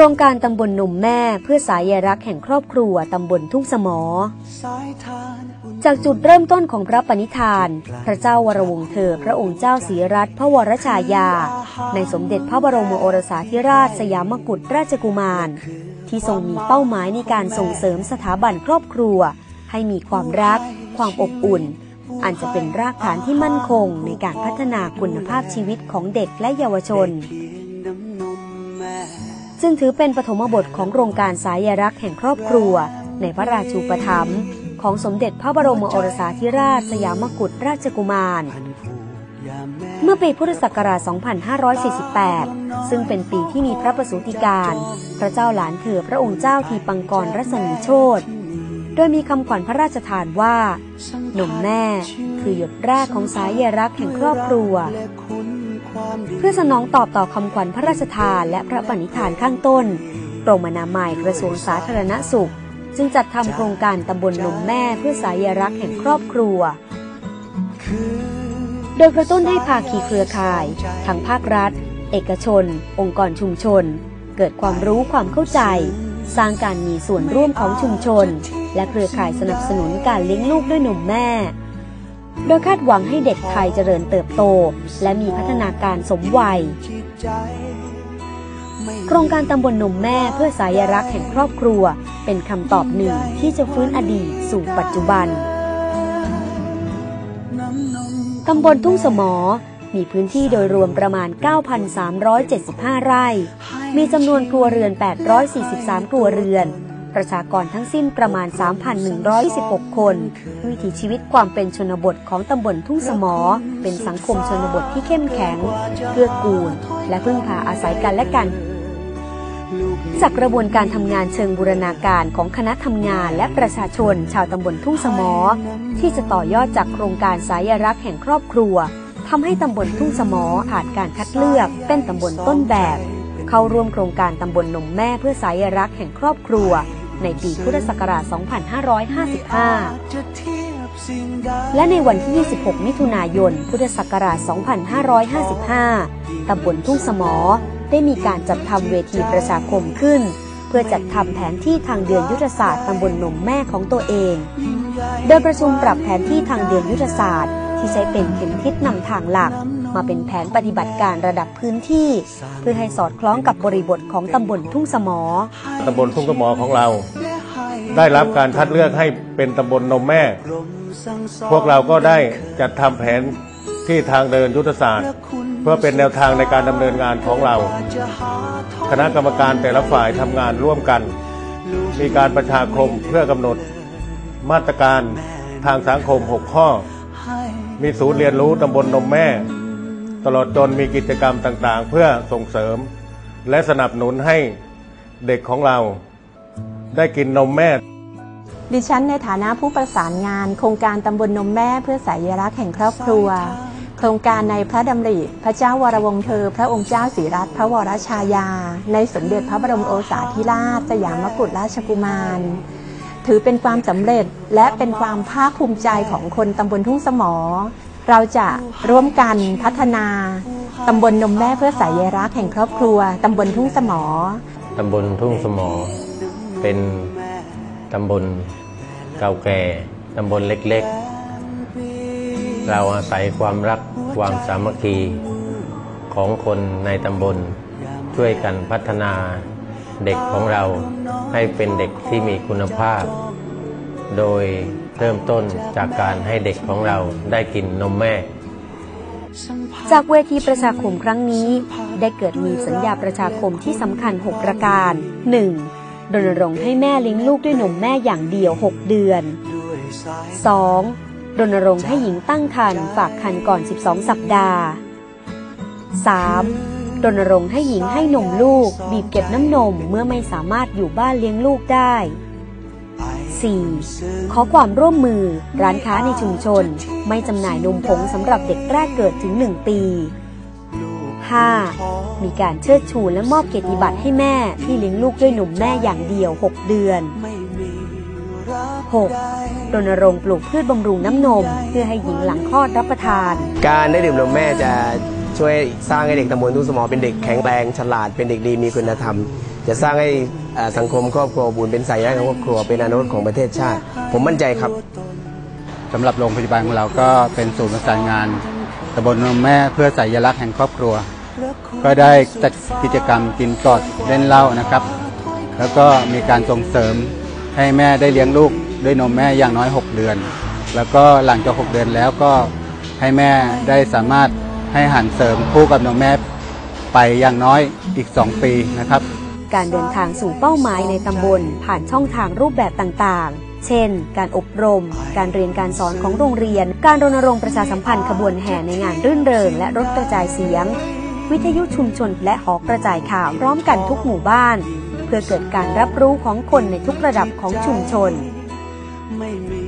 ครงการตำบลนมแม่เพื่อสายรักแห่งครอบครัวตำบลทุ่งสมอ จากจุดเริ่มต้นของพระปณิธาน พระเจ้าวรวงเธอ พระองค์เจ้าศรีรัตน์พระวรชายา ในสมเด็จพระบรมโอรสาธิราชสยามกุฎราชกุมาร ที่ทรงมีเป้าหมายในการส่งเสริมสถาบันครอบครัว ให้มีความรัก ความอบอุ่น อันจะเป็นรากฐานที่มั่นคงในการพัฒนาคุณภาพชีวิตของเด็กและเยาวชน ซึ่งถือเป็นปฐมบทของโครงการสายรักแห่งครอบครัว ในพระราชูปถัมภ์ของสมเด็จพระบรมโอรสาธิราชสยามกุฎราชกุมาร เมื่อปีพุทธศักราช 2548 ซึ่งเป็นปีที่มีพระประสูติการ พระเจ้าหลานเธอพระองค์เจ้าทีปังกรรัศมีโชตโดยมีคำขวัญพระราชทานว่า หนุ่มแม่คือหยดแรกของสายรักแห่งครอบครัว เพื่อสนองตอบต่อคำขวัญพระราชทานและพระปณิธานข้างต้นกรมอนามัยกระทรวงสาธารณสุข จึงจัดทำโครงการตำบลนมแม่เพื่อสายรักแห่งครอบครัว โดยกระตุ้นให้ภาคีเครือข่ายทั้งภาครัฐ เอกชน องค์กรชุมชน เกิดความรู้ความเข้าใจ สร้างการมีส่วนร่วมของชุมชน และเครือข่ายสนับสนุนการเลี้ยงลูกด้วยนมแม่ โดยคาดหวังให้เด็กไทยเจริญเติบโต และมีพัฒนาการสมวัย โครงการตำบลนมแม่เพื่อสายรักแห่งครอบครัว เป็นคำตอบหนึ่งที่จะฟื้นอดีตสู่ปัจจุบันตำบลทุ่งสมอ มีพื้นที่โดยรวมประมาณ 9,375 ไร่ มีจำนวนครัวเรือน 843 ครัวเรือน ประชากรทั้งสิ้นประมาณ 3,116 คน วิถีชีวิตความเป็นชนบทของตำบลทุ่งสมอ เป็นสังคมชนบทที่เข้มแข็งเกื้อกูล และพึ่งพาอาศัยกันและกัน จากกระบวนการทำงานเชิงบูรณาการของคณะทำงานและประชาชน ชาวตำบลทุ่งสมอ ที่จะต่อยอดจากโครงการสายรักแห่งครอบครัวทำให้ตำบลทุ่งสมอผ่านการคัดเลือก เป็นตำบลต้นแบบ เข้าร่วมโครงการตำบลนมแม่เพื่อสายรักแห่งครอบครัว ในปีพุทธศักราช 2555 และในวันที่ 26 มิถุนายน พุทธศักราช 2555 ตำบลทุ่งสมอ ได้มีการจัดทำเวทีประชาคมขึ้น เพื่อจัดทำแผนที่ทางเดินยุทธศาสตร์ตำบลหนมแม่ของตัวเอง โดยประชุมปรับแผนที่ทางเดินยุทธศาสตร์ ที่ใช้เป็นเข็มทิศนำทางหลัก มาเป็นแผนปฏิบัติการระดับพื้นที่ เพื่อให้สอดคล้องกับบริบทของตำบลทุ่งสมอตำบลทุ่งสมอของเรา ได้รับการคัดเลือกให้เป็นตำบลนมแม่ พวกเราก็ได้จัดทำแผนที่ทางเดินยุทธศาสตร์ เพื่อเป็นแนวทางในการดำเนินงานของเรา คณะกรรมการแต่ละฝ่ายทำงานร่วมกัน มีการประชาคมเพื่อกำหนด มาตรการทางสังคม 6 ข้อ มีศูนย์เรียนรู้ตำบลนมแม่ ตลอดจนมีกิจกรรมต่างๆ เพื่อส่งเสริม และสนับสนุนให้เด็กของเรา ได้กินนมแม่ ดิฉันในฐานะผู้ประสานงาน โครงการตำบลนมแม่เพื่อสายรักแห่งครอบครัว โครงการในพระดำริ พระเจ้าวรวงศ์เธอ พระองค์เจ้าศรีรัตน์พระวรชายา ในสมเด็จพระบรมโอรสาธิราชสยามกุฎราชกุมารถือเป็นความสำเร็จและเป็นความภาคภูมิใจของคนตำบลทุ่งสมอ เราจะร่วมกันพัฒนาตำบลนมแม่เพื่อสายรักแห่งครอบครัว ตำบลทุ่งสมอ ตำบลทุ่งสมอ เป็นตำบลเก่าแก่ ตำบลเล็กๆ เราอาศัยความรักความสามัคคีของคนในตำบลช่วยกันพัฒนาเด็กของเราให้เป็นเด็กที่มีคุณภาพ โดย เริ่มต้นจากการให้เด็กของเราได้กินนมแม่ จากเวทีประชาคมครั้งนี้ ได้เกิดมีสัญญาประชาคมที่สำคัญ 6 ประการ 1. รณรงค์ให้แม่เลี้ยงลูกด้วยนมแม่อย่างเดียว 6 เดือน 2. รณรงค์ให้หญิงตั้งครรภ์ฝากครรภ์ก่อน 12 สัปดาห์ 3. รณรงค์ให้หญิงให้นมลูก บีบเก็บน้ำนมเมื่อไม่สามารถอยู่บ้านเลี้ยงลูกได้ 4. ขอความร่วมมือร้านค้าในชุมชน ไม่จำหน่ายนมผงสำหรับเด็กแรกเกิดถึง 1 ปี 5. มีการเชิดชูและมอบเกียรติบัตรให้แม่ที่เลี้ยงลูกด้วยนมแม่อย่างเดียว 6 เดือน 6. รณรงค์ปลูกพืชบำรุงน้ำนม เพื่อให้หญิงหลังคลอดรับประทาน การได้ดื่มนมแม่จะช่วยสร้างให้เด็กตำบลทุ่งสมอเป็นเด็กแข็งแรงฉลาดเป็นเด็กดีมีคุณธรรม จะสร้างให้สังคมครอบครัวบอุ่นเป็นสายใยของครอบครัวเป็นอนาคตของประเทศชาติ ผมมั่นใจครับสำหรับโรงพยาบาลของเราก็เป็นศูนย์ประสานงานตำบลนมแม่เพื่อสัญลักษณ์แห่งครอบครัว ก็ได้จัดกิจกรรมกินกอดเล่นเหล้านะครับ แล้วก็มีการส่งเสริมให้แม่ได้เลี้ยงลูกด้วยนมแม่อย่างน้อย 6 เดือน แล้วก็หลังจาก 6 เดือนแล้วก็ให้แม่ได้สามารถให้หันเสริมคู่กับนมแม่ไปอย่างน้อยอีก 2 ปีนะครับ การเดินทางสู่เป้าหมายในตำบล ผ่านช่องทางรูปแบบต่างๆ เช่น การอบรม การเรียนการสอนของโรงเรียน การรณรงค์ประชาสัมพันธ์ขบวนแห่ในงานรื่นเริง และรถกระจายเสียง วิทยุชุมชนและหอกระจายข่าวพร้อมกันทุกหมู่บ้าน เพื่อเกิดการรับรู้ของคนในทุกระดับของชุมชน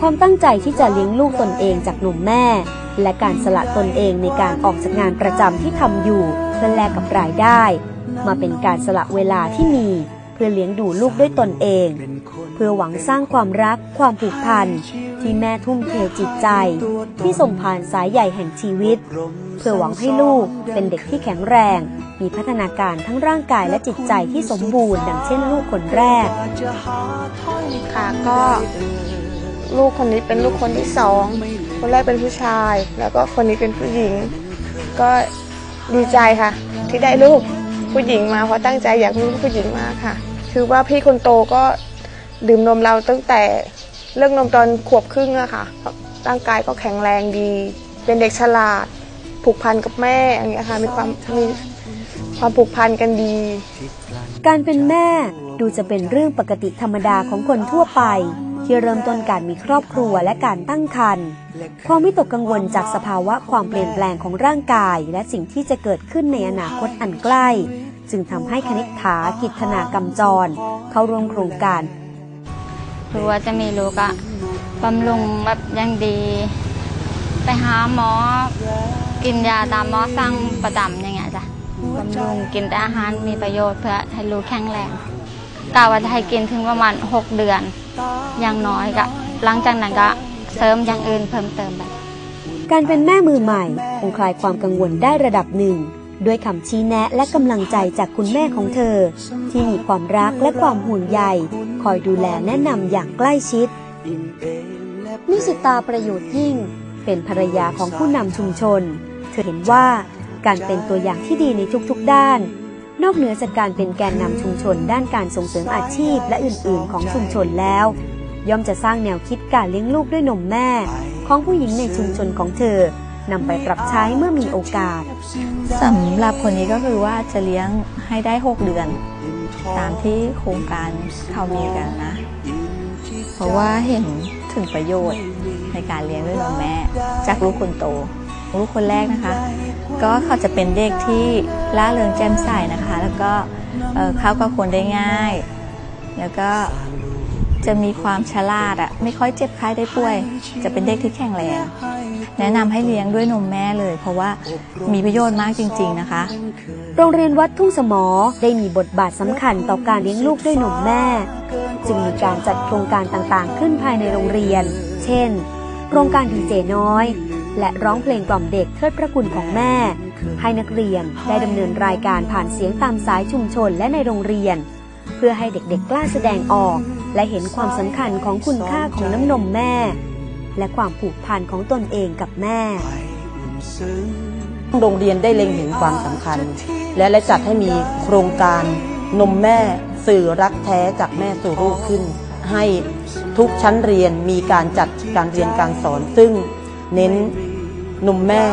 ความตั้งใจที่จะเลี้ยงลูกตนเองจากนมแม่และการสละตนเองในการออกจากงานประจำที่ทำอยู่เพื่อแลกกับรายได้ มาเป็นการสละเวลาที่มี เพื่อเลี้ยงดูลูกด้วยตนเอง เพื่อหวังสร้างความรักความผูกพัน ที่แม่ทุ่มเทจิตใจ ที่ส่งผ่านสายใหญ่แห่งชีวิต เพื่อหวังให้ลูกเป็นเด็กที่แข็งแรง มีพัฒนาการทั้งร่างกายและจิตใจที่สมบูรณ์ ดังเช่นลูกคนแรกค่ะก็ลูกคนนี้เป็นลูกคนที่สอง คนแรกเป็นผู้ชาย แล้วก็คนนี้เป็นผู้หญิง ก็ดีใจค่ะ ที่ได้ลูก ผู้หญิงมาเพราะตั้งใจอยากมีลูกผู้หญิงมาค่ะ คือว่าพี่คนโตก็ดื่มนมเราตั้งแต่เลิกนมตอนขวบครึ่งอะค่ะ ร่างกายก็แข็งแรงดี เป็นเด็กฉลาด ผูกพันกับแม่อย่างเงี้ยค่ะมีความมีความผูกพันกันดี การเป็นแม่ดูจะเป็นเรื่องปกติธรรมดาของคนทั่วไป ที่เริ่มต้นการมีครอบครัวและการตั้งครรภ์ความวิตกกังวลจากสภาวะความเปลี่ยนแปลงของร่างกาย และสิ่งที่จะเกิดขึ้นในอนาคตอันใกล้ จึงทำให้คณิษฐากิจธนากรรมจร เข้าร่วมโครงการคือว่าจะมีลูกอะบำรุงแบบยังดี ไปหาหมอ กินยาตามหมอสั่งประจำอย่างเงี้ยจ้ะบำรุงกินแต่อาหารมีประโยชน์เพื่อให้ลูกแข็งแรง กะว่าจะให้กินถึงประมาณ 6 เดือนอย่างน้อยก็หลังจากนั้นก็เสริมอย่างอื่นเพิ่มเติมไปการเป็นแม่มือใหม่คงคลายความกังวลได้ระดับหนึ่ง ด้วยคำชี้แนะและกำลังใจจากคุณแม่ของเธอ ที่มีความรักและความห่วงใย คอยดูแลแนะนำอย่างใกล้ชิดนิสิตาประโยชน์ยิ่ง เป็นภรรยาของผู้นำชุมชน เธอเห็นว่าการเป็นตัวอย่างที่ดีในทุกๆด้าน นอกเหนือจากการเป็นแกนนำชุมชนด้านการส่งเสริมอาชีพและอื่นๆ ของชุมชนแล้ว ย่อมจะสร้างแนวคิดการเลี้ยงลูกด้วยนมแม่ ของผู้หญิงในชุมชนของเธอนำไปปรับใช้เมื่อมีโอกาสสำหรับคนนี้ก็คือว่าจะเลี้ยงให้ได้ 6 เดือน ตามที่โครงการเขามีกันนะ เพราะว่าเห็นถึงประโยชน์ในการเลี้ยงด้วยนมแม่ จากลูกคนโต ลูกคนแรกนะคะ ก็เขาจะเป็นเด็กที่ล่าเริงแจ่มใสนะคะ แล้วก็เเข้ากับคนได้ง่าย แล้วก็จะมีความฉลาดอะไม่ค่อยเจ็บไข้ได้ป่วย จะเป็นเด็กที่แข็งแรงแนะนำให้เลี้ยงด้วยนมแม่เลย เพราะว่ามีประโยชน์มากจริง ๆนะคะ โรงเรียนวัดทุ่งสมอได้มีบทบาทสำคัญต่อการเลี้ยงลูกด้วยนมแม่ จึงมีการจัดโครงการต่างๆ ขึ้นภายในโรงเรียน เช่น โครงการดีเจน้อย และร้องเพลงกล่อมเด็กเทิดพระคุณของแม่ ให้นักเรียนได้ดำเนินรายการผ่านเสียงตามสายชุมชนและในโรงเรียน เพื่อให้เด็กๆกล้าแสดงออก และเห็นความสำคัญของคุณค่าของน้ำนมแม่ และความผูกพันของตนเองกับแม่ โรงเรียนได้เล็งเห็นความสำคัญ และและจัดให้มีโครงการนมแม่สื่อรักแท้จากแม่สู่ลูกขึ้น ให้ทุกชั้นเรียนมีการจัดการเรียนการสอนซึ่ง เน้นนมแม่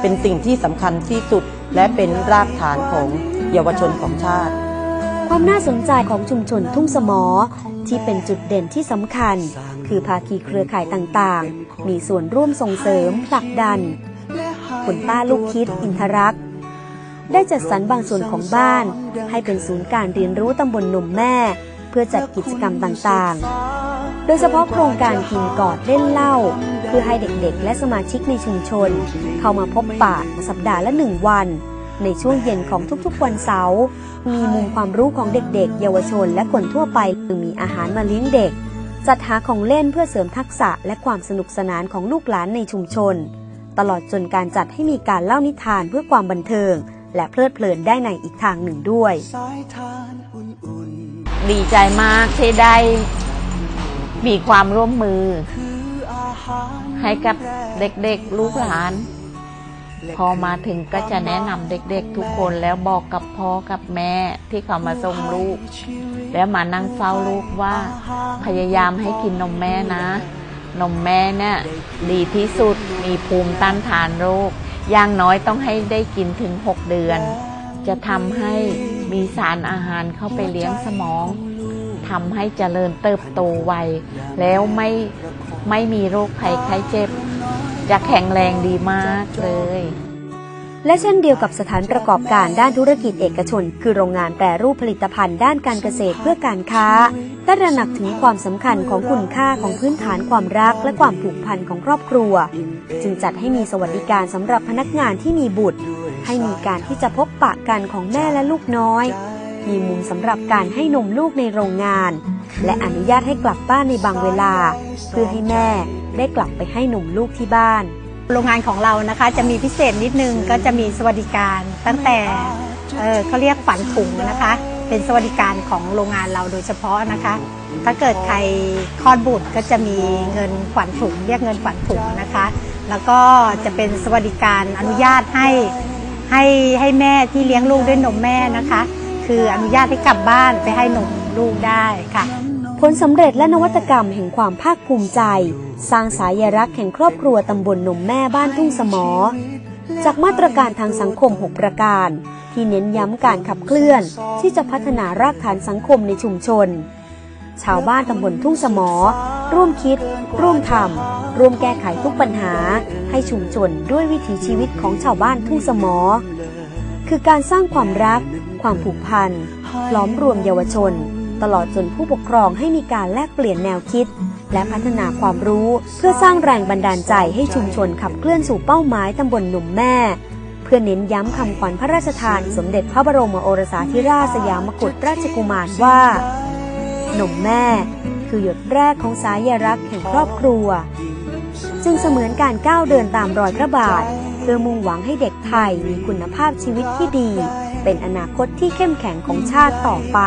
เป็นสิ่งที่สำคัญที่สุดและเป็นรากฐานของเยาวชนของชาติ ความน่าสนใจของชุมชนทุ่งสมอ ที่เป็นจุดเด่นที่สำคัญ คือภาคีเครือข่ายต่างๆ มีส่วนร่วมส่งเสริมผลักดันคุณป้าลูกคิดอินทรักษ์ได้จัดสรรบางส่วนของบ้าน ให้เป็นศูนย์การเรียนรู้ตำบลนมแม่ เพื่อจัดกิจกรรมต่างๆ ดยเฉพาะโครงการกินกอดเล่นเหล้าเพื่อให้เด็กๆ และสมาชิกในชุมชน เข้ามาพบปะสัปดาห์ละหนึ่งวัน ในช่วงเย็นของทุกๆวันเสาร์มีมุมความรู้ของเด็กๆ เยาวชน และคนทั่วไปคือมีอาหารมาเลี้ยงเด็ก จัดหาของเล่นเพื่อเสริมทักษะและความสนุกสนานของลูกหลานในชุมชน ตลอดจนการจัดให้มีการเล่านิทานเพื่อความบันเทิง และเพลิดเพลินได้ในอีกทางหนึ่งด้วย ดีใจมากที่ได้ มีความร่วมมือ ให้กับเด็กๆลูกหลาน พอมาถึงก็จะแนะนำเด็กๆทุกคนแล้วบอกกับพ่อกับแม่ที่เขามาส่งลูก แล้วมานั่งเฝ้าลูกว่า พยายามให้กินนมแม่นะ นมแม่เนี่ยดีที่สุดมีภูมิต้านทานโรคอย่างน้อยต้องให้ได้กินถึง 6 เดือน จะทำให้มีสารอาหารเข้าไปเลี้ยงสมอง ทำให้เจริญเติบโตไวแล้วไม่ไม่มีโรคภัยไข้เจ็บ จะแข็งแรงดีมากเลย และเช่นเดียวกับสถานประกอบการด้านธุรกิจเอกชน คือโรงงานแปรรูปผลิตภัณฑ์ด้านการเกษตรเพื่อการค้าได้ระหนักถึงความสำคัญของคุณค่าของพื้นฐานความรักและความผูกพันของครอบครัว จึงจัดให้มีสวัสดิการสำหรับพนักงานที่มีบุตร ให้มีการที่จะพบปะกันของแม่และลูกน้อย มีมุมสำหรับการให้นมลูกในโรงงาน และอนุญาตให้กลับบ้านในบางเวลา เพื่อให้แม่ได้กลับไปให้นมลูกที่บ้าน โรงงานของเรานะคะจะมีพิเศษนิดนึงก็จะมีสวัสดิการตั้งแต่เเขาเรียกฝันถุงนะคะ เป็นสวัสดิการของโรงงานเราโดยเฉพาะนะคะ ถ้าเกิดใครคลอดบุตรก็จะมีเงินขวัญถุง เรียกเงินขวัญถุงนะคะ แล้วก็จะเป็นสวัสดิการอนุญาตให้ให้ให้แม่ที่เลี้ยงลูกด้วยนมแม่นะคะ คืออนุญาตให้กลับบ้านไปให้นมลูกได้ค่ะ ผลสำเร็จและนวัตกรรมแห่งความภาคภูมิใจ สร้างสายรักแห่งครอบครัวตำบลนมแม่บ้านทุ่งสมอ จากมาตรการทางสังคม 6 ประการ ที่เน้นย้ำการขับเคลื่อน ที่จะพัฒนารากฐานสังคมในชุมชน ชาวบ้านตำบลทุ่งสมอ ร่วมคิด ร่วมทำร่วมแก้ไขทุกปัญหา ให้ชุมชนด้วยวิถีชีวิตของชาวบ้านทุ่งสมอคือการสร้างความรัก ความผูกพันล้อมรวมเยาวชน ตลอดจนผู้ปกครองให้มีการแลกเปลี่ยนแนวคิด และพัฒนาความรู้เพื่อสร้างแรงบันดาลใจให้ชุมชนขับเคลื่อนสู่เป้าหมายตำบลหนุ่มแม่ เพื่อเน้นย้ำคำขวัญพระราชทาน สมเด็จพระบรมโอรสาธิราชสยามกุฎราชกุมารว่า หนุ่มแม่ คือหยดแรกของสายรักแห่งครอบครัว จึงเสมือนการก้าวเดินตามรอยพระบาท เพื่อมุ่งหวังให้เด็กไทยมีคุณภาพชีวิตที่ดี เป็นอนาคตที่เข้มแข็งของชาติต่อไป